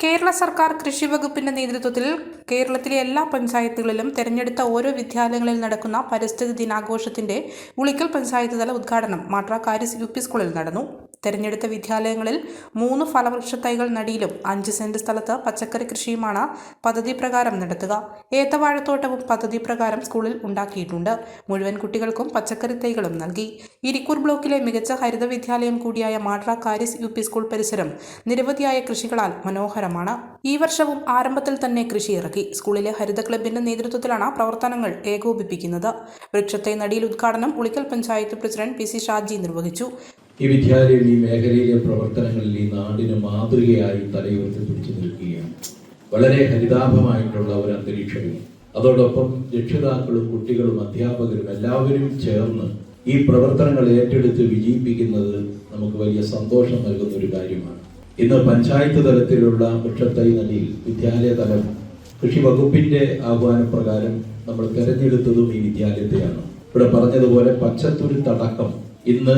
കേരള സർക്കാർ കൃഷി വകുപ്പിന്റെ നേതൃത്വത്തിൽ കേരളത്തിലെ എല്ലാ പഞ്ചായത്തുകളിലും തെരഞ്ഞെടുത്ത ഓരോ വിദ്യാലയങ്ങളിൽ നടക്കുന്ന പരിസ്ഥിതി ദിനാഘോഷത്തിന്റെ ഉളിക്കൽ പഞ്ചായത്ത് തല ഉദ്ഘാടനം മാട്ര കാരിസ് യു പി സ്കൂളിൽ നടന്നു. തെരഞ്ഞെടുത്ത വിദ്യാലയങ്ങളിൽ മൂന്ന് ഫലവൃക്ഷ തൈകൾ നടിയിലും അഞ്ച് സെന്റ് സ്ഥലത്ത് പച്ചക്കറി കൃഷിയുമാണ് പദ്ധതി പ്രകാരം നടത്തുക. ഏത്തവാഴത്തോട്ടവും പദ്ധതി പ്രകാരം സ്കൂളിൽ ഉണ്ടാക്കിയിട്ടുണ്ട്. മുഴുവൻ കുട്ടികൾക്കും പച്ചക്കറി തൈകളും നൽകി. ഇരിക്കൂർ ബ്ലോക്കിലെ മികച്ച ഹരിത വിദ്യാലയം കൂടിയായ Mattara Karis U P school പരിസരം നിരവധിയായ കൃഷികളാൽ മനോഹരമാണ്. ഈ വർഷവും ആരംഭത്തിൽ തന്നെ കൃഷി ഇറക്കി. സ്കൂളിലെ ഹരിത ക്ലബിന്റെ നേതൃത്വത്തിലാണ് പ്രവർത്തനങ്ങൾ ഏകോപിപ്പിക്കുന്നത്. വൃക്ഷത്തെ നടിയിൽ ഉദ്ഘാടനം Ulikkal panchayat president P C Shaji നിർവഹിച്ചു. ഈ വിദ്യാലയം ഈ മേഖലയിലെ പ്രവർത്തനങ്ങളിൽ ഈ നാടിന് മാതൃകയായി തലയുയർത്തി പിടിച്ചു നിൽക്കുകയാണ്. വളരെ ഹരിതാഭമായിട്ടുള്ള ഒരു അന്തരീക്ഷവും അതോടൊപ്പം രക്ഷിതാക്കളും കുട്ടികളും അധ്യാപകരും എല്ലാവരും ചേർന്ന് ഈ പ്രവർത്തനങ്ങൾ ഏറ്റെടുത്ത് വിജയിപ്പിക്കുന്നത് നമുക്ക് വലിയ സന്തോഷം നൽകുന്ന ഒരു കാര്യമാണ്. ഇന്ന് പഞ്ചായത്ത് തലത്തിലുള്ള വൃക്ഷത്തൈ നടിയിൽ വിദ്യാലയ തലം കൃഷി വകുപ്പിന്റെ ആഹ്വാനപ്രകാരം നമ്മൾ തെരഞ്ഞെടുത്തതും ഈ വിദ്യാലയത്തെയാണ്. ഇവിടെ പറഞ്ഞതുപോലെ പച്ചത്തുരുത്തടക്കം ഇന്ന്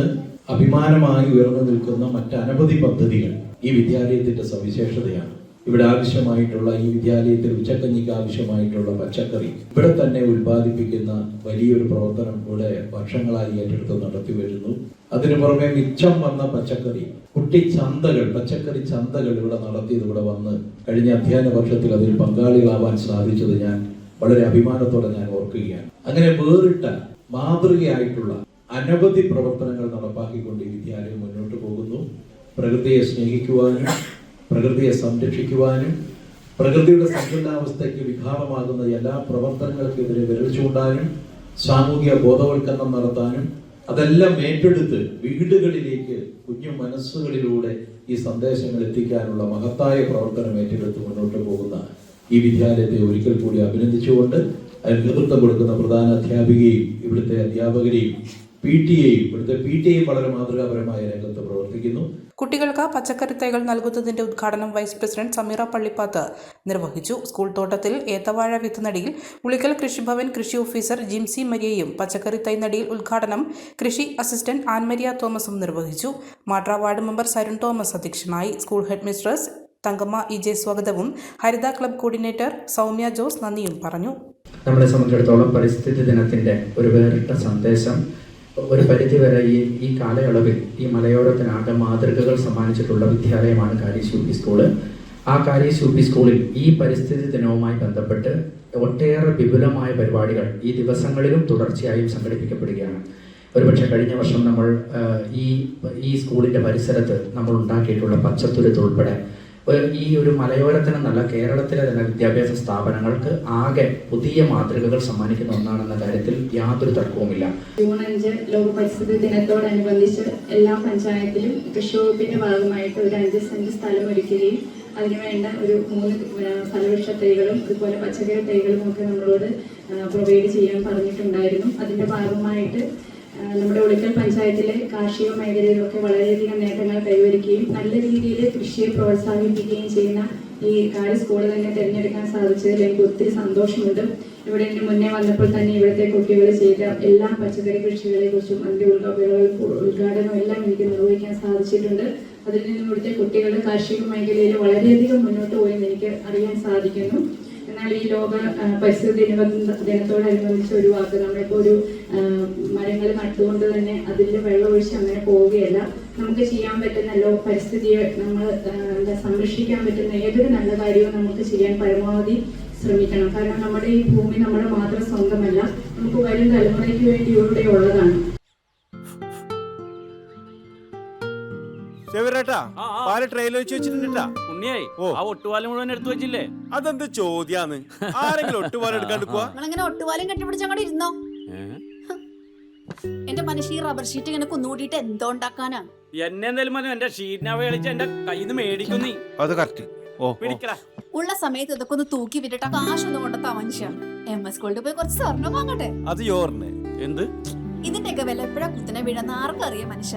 അഭിമാനമായി ഉയർന്നു നിൽക്കുന്ന മറ്റനവധി പദ്ധതികൾ ഈ വിദ്യാലയത്തിന്റെ സവിശേഷതയാണ്. ഇവിടെ ആവശ്യമായിട്ടുള്ള ഈ വിദ്യാലയത്തിൽ ഉച്ചക്കഞ്ഞിക്ക് ആവശ്യമായിട്ടുള്ള പച്ചക്കറി ഇവിടെ തന്നെ ഉൽപ്പാദിപ്പിക്കുന്ന വലിയൊരു പ്രവർത്തനം ഇവിടെ വർഷങ്ങളായി ഏറ്റെടുത്ത് നടത്തി വരുന്നു. അതിനു പുറമെ മിച്ചം വന്ന പച്ചക്കറി കുട്ടി ചന്തകൾ പച്ചക്കറി ചന്തകൾ ഇവിടെ നടത്തിയത് ഇവിടെ വന്ന് കഴിഞ്ഞ അധ്യയന വർഷത്തിൽ അതിൽ പങ്കാളികളാവാൻ സാധിച്ചത് ഞാൻ വളരെ അഭിമാനത്തോടെ ഞാൻ ഓർക്കുകയാണ്. അങ്ങനെ വേറിട്ട മാതൃകയായിട്ടുള്ള അനവധി പ്രവർത്തനങ്ങൾ നടപ്പാക്കിക്കൊണ്ട് ഈ വിദ്യാലയം മുന്നോട്ട് പോകുന്നു. പ്രകൃതിയെ സ്നേഹിക്കുവാനും പ്രകൃതിയെ സംരക്ഷിക്കുവാനും പ്രകൃതിയുടെ സന്തുലിതാവസ്ഥയ്ക്ക് വിഘാതമാകുന്ന എല്ലാ പ്രവർത്തനങ്ങൾക്കെതിരെ വിരൽ ചൂണ്ടാനും സാമൂഹിക ബോധവൽക്കരണം നടത്താനും അതെല്ലാം ഏറ്റെടുത്ത് വീടുകളിലേക്ക് കുഞ്ഞു മനസ്സുകളിലൂടെ ഈ സന്ദേശങ്ങൾ എത്തിക്കാനുള്ള മഹത്തായ പ്രവർത്തനം ഏറ്റെടുത്ത് മുന്നോട്ട് പോകുന്ന ഈ വിദ്യാലയത്തെ ഒരിക്കൽ കൂടി അഭിനന്ദിച്ചുകൊണ്ട് നേതൃത്വം കൊടുക്കുന്ന പ്രധാന അധ്യാപികയും ഇവിടുത്തെ അധ്യാപകരെയും പി ടിയെയും ഇവിടുത്തെ പി ടിയെയും വളരെ മാതൃകാപരമായ രംഗത്ത് പ്രവർത്തിക്കുന്നു. കുട്ടികൾക്ക് പച്ചക്കറി തൈകൾ നൽകുന്നതിന്റെ ഉദ്ഘാടനം വൈസ് പ്രസിഡന്റ് സമീറ പള്ളിപ്പാത്ത് നിർവഹിച്ചു. സ്കൂൾ തോട്ടത്തിൽ ഏത്തവാഴ വിത്തുനടിയിൽ ഉളിക്കൽ കൃഷിഭവൻ കൃഷി ഓഫീസർ ജിംസി മരിയയും പച്ചക്കറി തൈ നടിയിൽ ഉദ്ഘാടനം കൃഷി അസിസ്റ്റന്റ് ആൻമരിയ തോമസും നിർവഹിച്ചു. മാട്ര വാർഡ് മെമ്പർ സരുൺ തോമസ് അധ്യക്ഷനായി. School head mistress Thankamma E J സ്വാഗതവും ഹരിത ക്ലബ് കോർഡിനേറ്റർ സൗമ്യ ജോസ് നന്ദിയും പറഞ്ഞു. നമ്മളെ സംബന്ധിച്ചിടത്തോളം പരിസ്ഥിതി ദിനത്തിന്റെ ഒരു വേറിട്ട സന്ദേശം ഒരു പരിധിവരെ ഈ ഈ കാലയളവിൽ ഈ മലയോരത്തിനാകെ മാതൃകകൾ സമ്മാനിച്ചിട്ടുള്ള വിദ്യാലയമാണ് കാരീസ് യു പി സ്കൂൾ. ആ കാരീസ് യു പി സ്കൂളിൽ ഈ പരിസ്ഥിതി ദിനവുമായി ബന്ധപ്പെട്ട് ഒട്ടേറെ വിപുലമായ പരിപാടികൾ ഈ ദിവസങ്ങളിലും തുടർച്ചയായും സംഘടിപ്പിക്കപ്പെടുകയാണ്. ഒരുപക്ഷെ കഴിഞ്ഞ വർഷം നമ്മൾ ഈ ഈ സ്കൂളിന്റെ പരിസരത്ത് നമ്മൾ ഉണ്ടാക്കിയിട്ടുള്ള പച്ചത്തുരുത്ത് ഉൾപ്പെടെ ഈ ഒരു മലയോരത്തിനെന്നല്ല കേരളത്തിലെ തന്നെ വിദ്യാഭ്യാസ സ്ഥാപനങ്ങൾക്ക് ആകെ പുതിയ മാതൃകകൾ സമ്മാനിക്കുന്ന ഒന്നാണെന്ന കാര്യത്തിൽ യാതൊരു തർക്കവുമില്ല. ജൂൺ അഞ്ച് ലോക പരിസ്ഥിതി ദിനത്തോടനുബന്ധിച്ച് എല്ലാ പഞ്ചായത്തിലും കൃഷി വകുപ്പിന്റെ ഭാഗമായിട്ട് ഒരു അഞ്ച് സെന്റ് സ്ഥലം ഒരുക്കുകയും അതിനുവേണ്ട ഒരു മൂന്ന് ഫലവൃക്ഷ തൈകളും അതുപോലെ പച്ചക്കറി തൈകളും ഒക്കെ നമ്മളോട് പ്രൊവൈഡ് ചെയ്യാൻ പറഞ്ഞിട്ടുണ്ടായിരുന്നു. അതിന്റെ ഭാഗമായിട്ട് നമ്മുടെ ഉളിക്കൽ പഞ്ചായത്തിലെ കാർഷിക മേഖലയിലൊക്കെ വളരെയധികം നേട്ടങ്ങൾ കൈവരിക്കുകയും നല്ല രീതിയിൽ കൃഷിയെ പ്രോത്സാഹിപ്പിക്കുകയും ചെയ്യുന്ന ഈ കാര്യം സ്കൂൾ തന്നെ തിരഞ്ഞെടുക്കാൻ സാധിച്ചതിൽ എനിക്ക് ഒത്തിരി സന്തോഷമുണ്ട്. ഇവിടെ എന്റെ മുന്നേ വന്നപ്പോൾ തന്നെ ഇവിടുത്തെ കുട്ടികൾ ചെയ്ത എല്ലാ പച്ചക്കറി കൃഷികളെ കുറിച്ചും അതിന്റെ ഉദ്ഘാടനവും ഉദ്ഘാടനവും എല്ലാം എനിക്ക് നിർവഹിക്കാൻ സാധിച്ചിട്ടുണ്ട്. അതിൽ നിന്നും ഇവിടുത്തെ കുട്ടികൾ കാർഷിക മേഖലയിൽ വളരെയധികം മുന്നോട്ട് പോയെന്ന് എനിക്ക് അറിയാൻ സാധിക്കുന്നു. ഈ ലോക പരിസ്ഥിതി ദിന ദിനത്തോടനുബന്ധിച്ച് ഒരു വാക്ക് നമ്മളിപ്പോൾ ഒരു മരങ്ങൾ നട്ടുകൊണ്ട് തന്നെ അതിൽ വെള്ളമൊഴിച്ച് അങ്ങനെ പോവുകയല്ല. നമുക്ക് ചെയ്യാൻ പറ്റുന്ന ലോ പരിസ്ഥിതിയെ നമ്മൾ എന്താ സംരക്ഷിക്കാൻ പറ്റുന്ന ഏതൊരു നല്ല കാര്യവും നമുക്ക് ചെയ്യാൻ പരമാവധി ശ്രമിക്കണം. കാരണം നമ്മുടെ ഈ ഭൂമി നമ്മുടെ മാത്രം സ്വന്തമല്ല. നമുക്ക് വരും തലമുറയ്ക്ക് വേണ്ടി ഇവിടെ ഉള്ളതാണ്. ചെവിരേട്ടാ? ആ, ആ. പാൽ ട്രെയിനിൽ വെച്ച് വെച്ചിട്ടുണ്ടാ ഉണ്ണിയായി ഓ. ആ ഒട്ടുപാലം മുഴുവൻ എടുത്തു വെച്ചില്ലേ? അതെന്ത് ചോദ്യാന്ന്? ആരെങ്കിലും ഒട്ടുപാലം എടുക്കാൻ എടുക്കുക നിങ്ങളിങ്ങനെ ഒട്ടുപാലം കെട്ടിപ്പിടിച്ച് അങ്ങോട്ട് ഇരുന്നോ? എന്റെ മനുഷ്യ ഈ റബ്ബർ ഷീറ്റ് ഇങ്ങനെ കുന്നുകൂടിയിട്ട് എന്തോ ഉണ്ടാക്കാനാ? എന്നെ എന്തായാലും മതി എന്റെ ഷീറ്റിനാവ കളിച്ച് എന്റെ കയ്യിൽ നിന്ന് മേടിക്കും നീ. അത് കറക്റ്റ് ഓ ഓ. പിടിക്കടാ. ഉള്ള സമയത്ത് ഇതൊക്കെ ഒന്ന് തൂക്കി വിട്ടിട്ട് കാശൊന്നും കൊണ്ടെത്താ മനുഷ്യ. എം എസ് സ്കൂളിൽ പോയി കുറച്ച് സ്വർണം വാങ്ങട്ടെ? അത് എന്ത്? ഇതിന്റെയൊക്കെ വില എപ്പോഴാ കുത്തിനെ വീഴുന്ന ആർക്കറിയാം മനുഷ്യ.